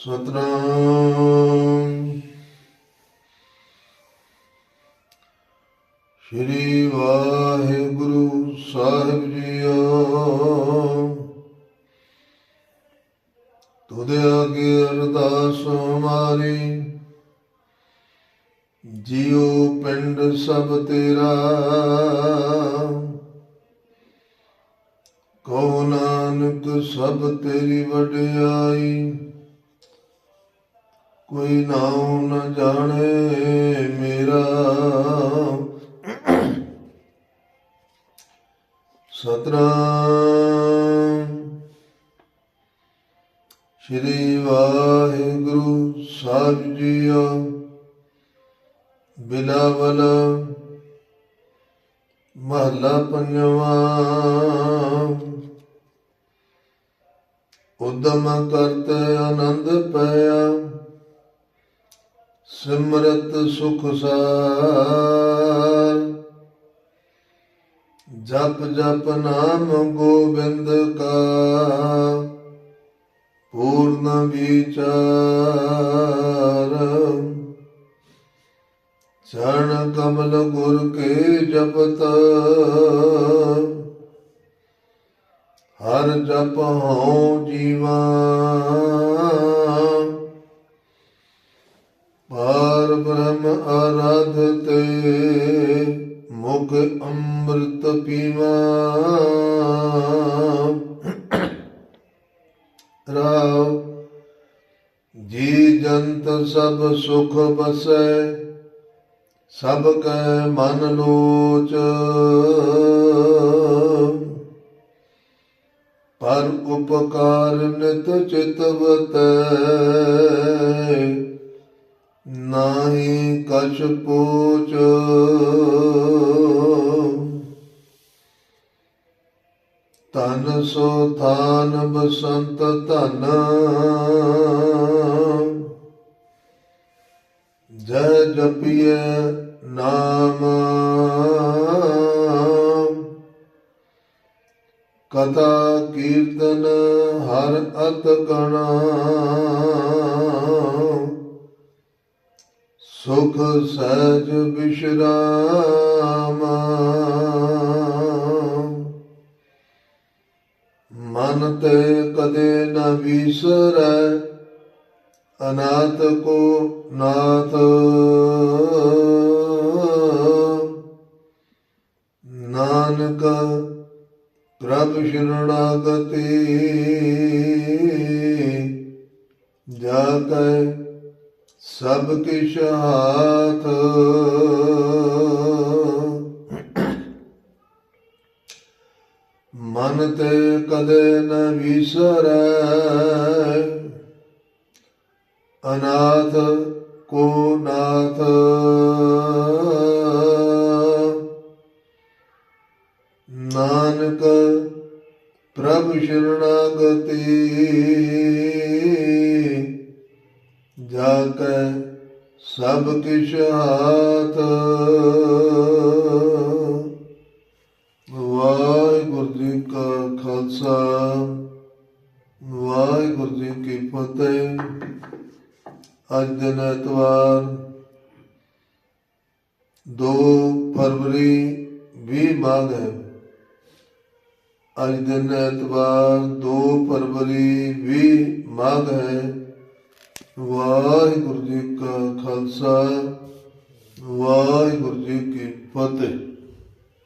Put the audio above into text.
ਸਤਨਾਮ। ਸ਼੍ਰੀ ਵਾਹਿਗੁਰੂ ਸਾਹਿਬ ਜੀਓ ਤੁਧ ਅਗੇ ਅਰਦਾਸ ਹਮਾਰੀ ਜੀਉ ਪਿੰਡ ਸਭ ਤੇਰਾ। ਕਉ ਨਾਨਕ ਸਭ ਤੇਰੀ ਵਡਿਆਈ। ਕੋਈ ਨਾਉ ਨ ਜਾਣੇ ਮੇਰਾ। ਸਤਨਾਮ। ਸ਼੍ਰੀ ਵਾਹਿਗੁਰੂ ਸਾਹਿਬ ਜੀਓ, ਬਿਲਾਵਲ ਮਹਲਾ ਪੰਜਵਾਂ। ਉਦਮ ਕਰਤ ਆਨੰਦ ਪਿਆ। ਸਿਮਰਤ ਸੁਖ ਸਾਰ ਜਪ ਜਪ ਨਾਮ ਗੋਬਿੰਦ ਕਾ। ਪੂਰਨ ਵਿਚਾਰ। ਚਰਨ ਕਮਲ ਗੁਰ ਕੇ ਜਪਤ। ਹਰ ਜਪ ਹਉ ਜੀਵਾ। ਮੁਖ ਅੰਮ੍ਰਿਤ ਪੀਵਾ। ਰਾਵ, ਜੀ ਜੰਤ ਸਭ ਸੁਖ ਬਸੈ ਸਭ ਕੈ ਮਨ ਲੋਚ। ਪਰ ਉਪਕਾਰ ਨਿਤ ਚਿਤਵਤੈ ਨਾਹੀ ਕਛ ਪੂਚ ਤਨ ਸੋ ਥਾਨ ਬਸੰਤ ਧਨ। ਜੈ ਜਪੀਏ ਨਾਮ। ਕਥਾ ਕੀਰਤਨ ਹਰ ਅਤ ਕਣਾ ਸੁਖ ਸਹਿਜ ਵਿਸ਼ਰਾਮ ਮਨ ਤੇ ਕਦੇ ਨਾ ਵਿਸਰੈ, ਅਨਾਥ ਕੋ ਨਾਥ। ਨਾਨਕ ਪ੍ਰਭ ਸ਼ਰਣਾਗਤੀ ਜਾ ਕੈ ਸਭ ਕਿਛ ਹਾਥ। ਮਨ ਤੇ ਕਦੇ ਨ ਵਿਸਰੈ। ਅਨਾਥ ਕੋ ਨਾਥ। ਨਾਨਕ ਪ੍ਰਭ ਸ਼ਰਣਾਗਤੀ। ਜਾ ਕੈ ਸਭ ਕਿਛ ਹਾਥ। ਕੀ ਫਤਿਹ। ਅੱਜ ਦਿਨ ਐਤਵਾਰ 2 ਫਰਵਰੀ 20 ਮਾਘ ਹੈ। ਅੱਜ ਦਿਨ ਐਤਵਾਰ 2 ਫਰਵਰੀ 20 ਮਾਘ ਹੈ। ਵਾਹਿਗੁਰੂ ਜੀ ਕਾ ਖਾਲਸਾ, ਵਾਹਿਗੁਰੂ ਜੀ ਕੀ ਫਤਿਹ।